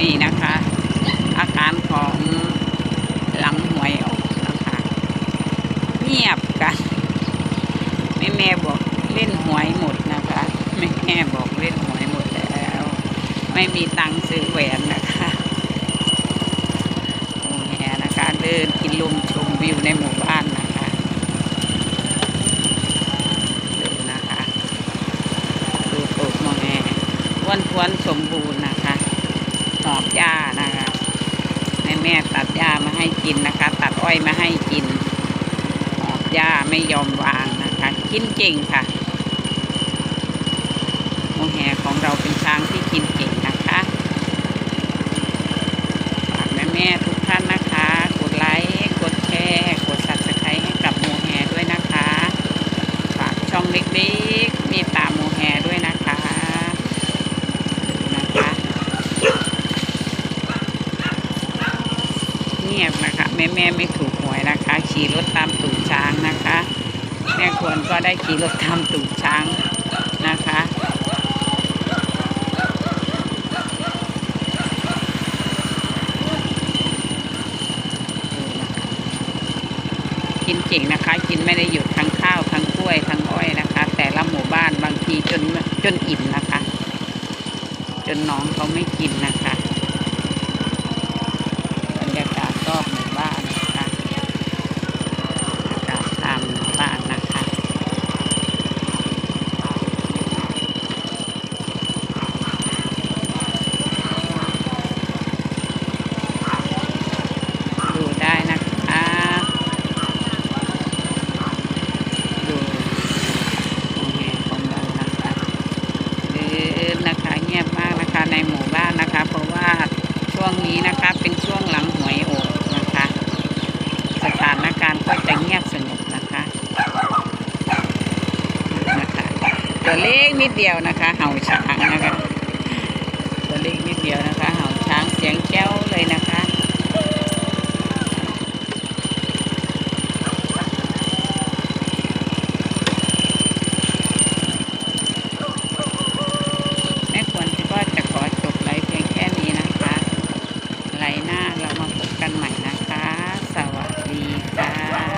นี่นะคะ อาการของหลังหวยออกนะคะเงียบกันแม่แม่บอกเล่นหวยหมดนะคะแม่แม่บอกเล่นหวยหมดแล้ว ไม่มีตังค์ซื้อแหวนนะคะโอ้แหนะคะเดินกินลมชมวิวในหมู่บ้านนะคะเดินทวนสมบูรณ์นะ หอบหญ้านะคะแม่แม่ตัดหญ้ามาให้กินนะคะ ตัดอ้อยมาให้กิน หอบหญ้าไม่ยอมวางนะคะ กินเก่งค่ะโมแหของเราเป็นช้างที่กินเก่งนะคะฝากแม่แม่ๆทุกท่านนะคะ กดไลค์กดแชร์กดสับสไครให้กับโมแหด้วยนะคะ ฝากช่องเล็กๆเมตตาโมแหด้วยนะคะนะคะ เงียบนะคะ แม่แม่ไม่ถูกหวยนะคะ ขี่รถตามตูดช้างนะคะ แม่ควรก็ได้ขี่รถตามตูดช้างนะคะกินเก่งนะคะ กินไม่ได้หยุดทั้งข้าวทั้งกล้วยทั้งอ้อยนะคะ แต่ละหมู่บ้านบางทีจนจนอิ่มนะคะ จนน้องเขาไม่กินนะคะ ก็จะเงียบสงบนะคะนะคะ ตัวเล็กนิดเดียวนะคะ เห่าช้างนะคะ ตัวเล็กนิดเดียวนะคะ เห่าช้างเสียงแก้วเลยนะคะไหลายเพลงแค่นี้นะคะลายหน้า